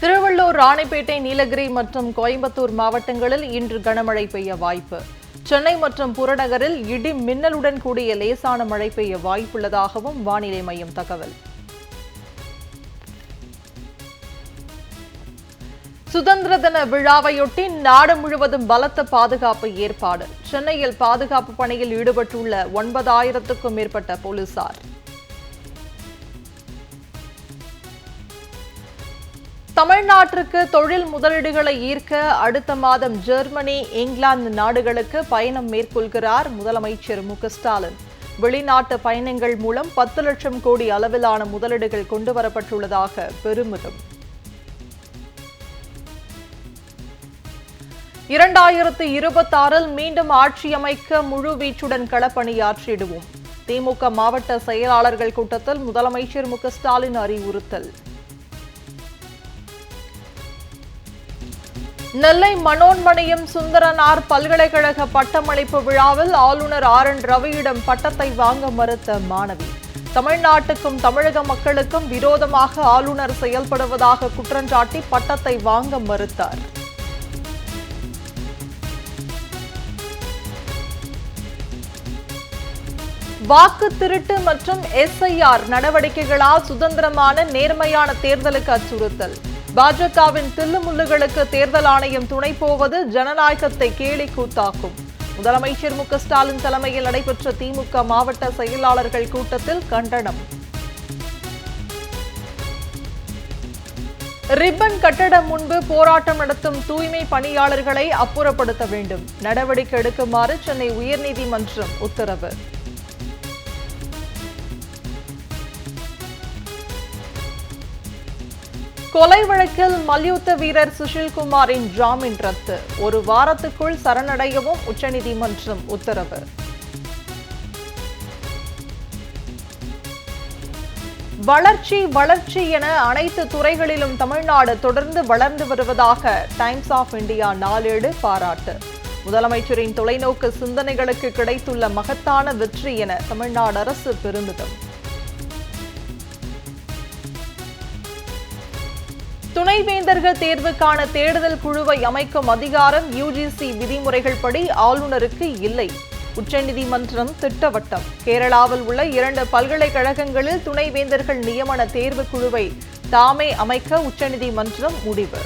திருவள்ளூர் ராணிப்பேட்டை நீலகிரி மற்றும் கோயம்புத்தூர் மாவட்டங்களில் இன்று கனமழை பெய்ய வாய்ப்பு. சென்னை மற்றும் புறநகரில் இடி மின்னலுடன் கூடிய லேசான மழை பெய்ய வாய்ப்புள்ளதாகவும் வானிலை மையம் தகவல். சுதந்திர தின விழாவையொட்டி நாடு முழுவதும் பலத்த பாதுகாப்பு ஏற்பாடு. சென்னையில் பாதுகாப்பு பணியில் ஈடுபட்டுள்ள ஒன்பதாயிரத்துக்கும் மேற்பட்ட போலீசார். தமிழ்நாட்டிற்கு தொழில் முதலீடுகளை ஈர்க்க அடுத்த மாதம் ஜெர்மனி இங்கிலாந்து நாடுகளுக்கு பயணம் மேற்கொள்கிறார் முதலமைச்சர் மு ஸ்டாலின் வெளிநாட்டு பயணங்கள் மூலம் பத்து லட்சம் கோடி அளவிலான முதலீடுகள் கொண்டுவரப்பட்டுள்ளதாக பெருமிதம். இரண்டாயிரத்து இருபத்தாறில் மீண்டும் ஆட்சி அமைக்க முழு வீச்சுடன் களப்பணியாற்றிடுவோம். திமுக மாவட்ட செயலாளர்கள் கூட்டத்தில் முதலமைச்சர் மு ஸ்டாலின் அறிவுறுத்தல். நெல்லை மனோன்மணியம் சுந்தரனார் பல்கலைக்கழக பட்டமளிப்பு விழாவில் ஆளுநர் ஆர் என் ரவியிடம் பட்டத்தை வாங்க மறுத்த மாணவி. தமிழ்நாட்டுக்கும் தமிழக மக்களுக்கும் விரோதமாக ஆளுநர் செயல்படுவதாக குற்றஞ்சாட்டி பட்டத்தை வாங்க மறுத்தார். வாக்கு திருட்டு மற்றும் எஸ்ஐஆர் நடவடிக்கைகளால் சுதந்திரமான நேர்மையான தேர்தலுக்கு அச்சுறுத்தல். பாஜகவின் தில்லுமுல்லுகளுக்கு தேர்தல் ஆணையம் துணை போவது ஜனநாயகத்தை கேலி கூத்தாக்கும். முதலமைச்சர் மு ஸ்டாலின் தலைமையில் நடைபெற்ற திமுக மாவட்ட செயலாளர்கள் கூட்டத்தில் கண்டனம். ரிப்பன் கட்டடம் முன்பு போராட்டம் நடத்தும் தூய்மை பணியாளர்களை அப்புறப்படுத்த வேண்டும். நடவடிக்கை எடுக்குமாறு சென்னை உயர்நீதிமன்றம் உத்தரவு. கொலை வழக்கில் மல்யுத்த வீரர் சுஷில்குமாரின் ஜாமீன் ரத்து. ஒரு வாரத்துக்குள் சரணடையவும் உச்சநீதிமன்றம் உத்தரவு. வளர்ச்சி வளர்ச்சி என அனைத்து துறைகளிலும் தமிழ்நாடு தொடர்ந்து வளர்ந்து வருவதாக டைம்ஸ் ஆஃப் இந்தியா நாளேடு பாராட்டு. முதலமைச்சரின் தொலைநோக்கு சிந்தனைகளுக்கு கிடைத்துள்ள மகத்தான வெற்றி என தமிழ்நாடு அரசு பெருமிதம். துணைவேந்தர்கள் தேர்வுக்கான தேடுதல் குழுவை அமைக்கும் அதிகாரம் யுஜிசி விதிமுறைகள் படி ஆளுநருக்கு இல்லை. உச்சநீதிமன்றம் திட்டவட்டம். கேரளாவில் உள்ள இரண்டு பல்கலைக்கழகங்களில் துணைவேந்தர்கள் நியமன தேர்வு குழுவை தாமே அமைக்க உச்சநீதிமன்றம் முடிவு.